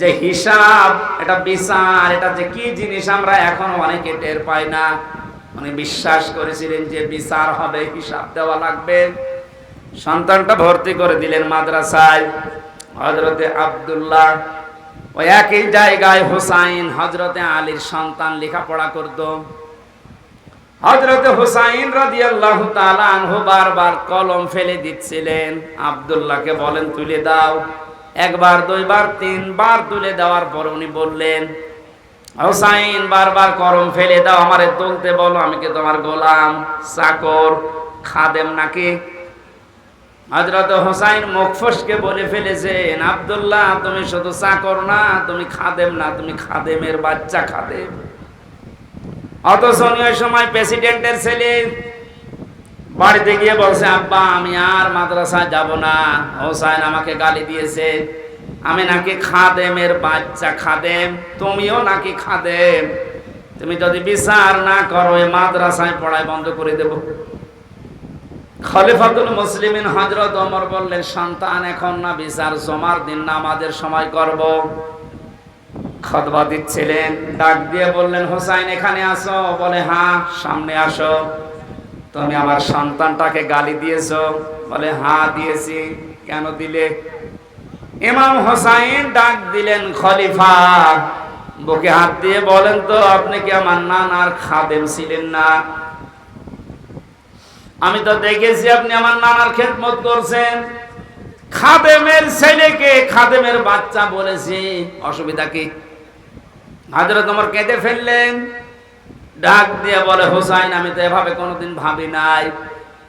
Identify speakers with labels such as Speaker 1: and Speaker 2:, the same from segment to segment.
Speaker 1: যে হিসাব, এটা বিচার, এটা যে কি জিনিস আমরা এখন অনেকে টের পাই না। উনি বিশ্বাস করেছিলেন যে বিচার হবে, হিসাব দেওয়া লাগবে। সন্তানটা ভর্তি করে দিলেন মাদ্রাসায়। হজরতে আব্দুল্লাহ ওই একই জায়গায় হুসাইন হজরতে আলীর সন্তান লেখাপড়া করত। হজরতে হুসাইন রাদিয়াল্লাহু তাআলা আনহু বারবার কলম ফেলে দিচ্ছিলেন। আব্দুল্লাহকে বলেন, তুলে দাও। একবার, দুইবার, তিনবার তুলে দেওয়ার পর উনি বললেন, হোসাইন, বারবার করম ফেলে দাও, আমারে তুলতে বলো, আমি কি তোমার গোলাম, চাকর, খাদেম নাকি? হজরত হোসাইন মুখফসকে বলে ফেলেছেন, আব্দুল্লাহ, তুমি শুধু চাকর না, তুমি খাদেম না, তুমি খাদেমের বাচ্চা খাদেম। অথচ সময় প্রেসিডেন্টের ছেলে বাড়িতে গিয়ে বলছে, আব্বা, আমি আর মাদ্রাসায় যাব না। হোসাইন আমাকে গালি দিয়েছে, আমি নাকি খাদেমের বাচ্চা, খাদেম? তুমিও নাকি খাদেম? তুমি যদি বিচার না করো এই মাদ্রাসায় পড়াই বন্ধ করে দেবো। খলিফাতুল মুসলিমিন হজরত ওমর বললেন, সন্তান এখন না বিচার, জমার দিন না আমাদের সময় করব। খতবা দিচ্ছিলেন, ডাক দিয়ে বললেন, হোসাইন, এখানে আসো। বলে হ্যাঁ সামনে আসো। তুমি আমার সন্তানটাকে গালি দিয়েছ, বলে, হা, দিয়েছি। কেন দিলে? ইমাম হোসাইন ডাক দিলেন, খলিফা, বুকে হাত দিয়ে বলেন তো, আপনি কি আমার নানার খাদেম ছিলেন না? আমি তো দেখেছি আপনি আমার নানার খেদমত করছেন। খাদেমের ছেলেকে খাদেমের বাচ্চা বলেছি। অসুবিধা কি? হাজরা তোমার কেঁদে ফেললেন। ডাক দিয়ে বলে, হোসাইন, আমি তো এভাবে কোনোদিন ভাবি নাই।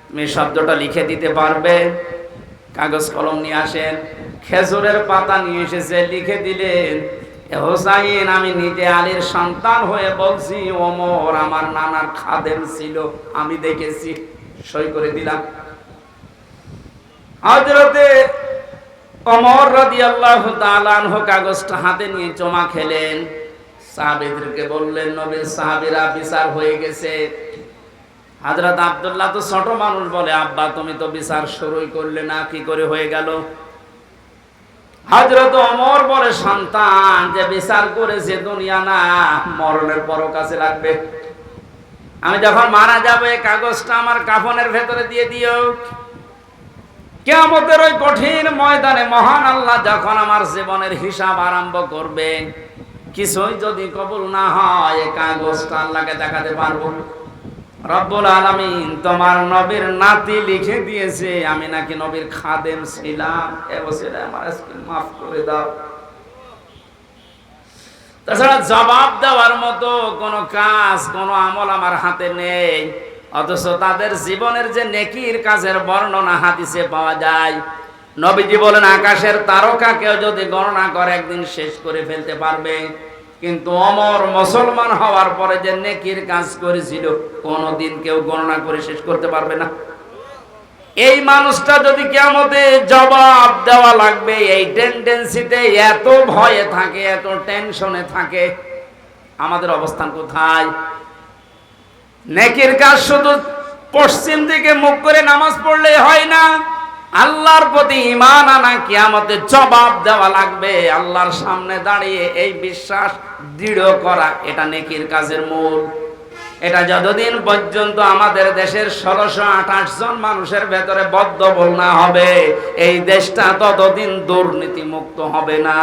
Speaker 1: তুমি শব্দটা লিখে দিতে পারবে? কাগজ কলম নিয়ে আসেন। খেজুরের পাতা নিয়ে এসেছে, লিখে দিলেন হোসাইন, আমি নিজে আলীর সন্তান হয়ে বলছি, ওমর আমার নানার খাদেম ছিল, আমি দেখেছি। সই করে দিলাম। হজরতে অমর তাআলা আনহু কাগজটা হাতে নিয়ে জমা খেলেন। সাহাবীদেরকে বললেন, নবীর সাহাবীরা বিচার হয়ে গেছে। হযরত আব্দুল্লাহ তো ছোট মানুষ বলে, আব্বা, তুমি তো বিচার শুরুই করলে না, কি করে হয়ে গেল? হযরত ওমর বলে, সন্তান, যে বিচার করেছে দুনিয়া না, মরণের পর কাছে লাগবে। আমি যখন মারা যাব, এই কাগজটা আমার কাফনের ভেতরে দিয়ে দিও। কেমতের ওই কঠিন ময়দানে মহান আল্লাহ যখন আমার জীবনের হিসাব আরম্ভ করবে কিছুই যদি কবুল না হয় কাগজটা আল্লাহকে দেখাতে পারব। রব্বুল আলামিন তোমার নবীর নাতি লিখে দিয়েছে, আমি নাকি নবীর খাদেম ছিলাম। এ বছর আমার মাফ করে দাও। তাছাড়া জবাব দেওয়ার মতো কোনো কাজ, কোনো আমল আমার হাতে নেই। অথচ তাদের জীবনের যে নেকির কাজের বর্ণনা হাদিসে পাওয়া যায় নবীজি বলেন, আকাশের তারকা কেউ যদি গণনা করে, একদিন শেষ করে ফেলতে পারবে। কিন্তু অমর মুসলমান হওয়ার পরে যে নেকির কাজ করেছিল, কোনোদিন কেউ গণনা করে শেষ করতে পারবে না। এই মানুষটা যদি কেমতে জবাব দেওয়া লাগবে, এই টেন্ডেন্সিতে এত ভয়ে থাকে, এত টেনশনে থাকে, আমাদের অবস্থান কোথায়? নেকির কাজ শুধু পশ্চিম দিকে মুখ করে নামাজ পড়লে হয় না। আল্লাহর প্রতি ইমান আনা কিয়ামতে জবাব দেওয়া লাগবে। আল্লাহর সামনে দাঁড়িয়ে এই বিশ্বাস দৃঢ় করা, এটা নেকির কাজের মূল। এটা যতদিন পর্যন্ত আমাদের দেশের ষোলোশো আঠাশ জন মানুষের ভেতরে বদ্ধবল না হবে, এই দেশটা ততদিন দুর্নীতি মুক্ত হবে না।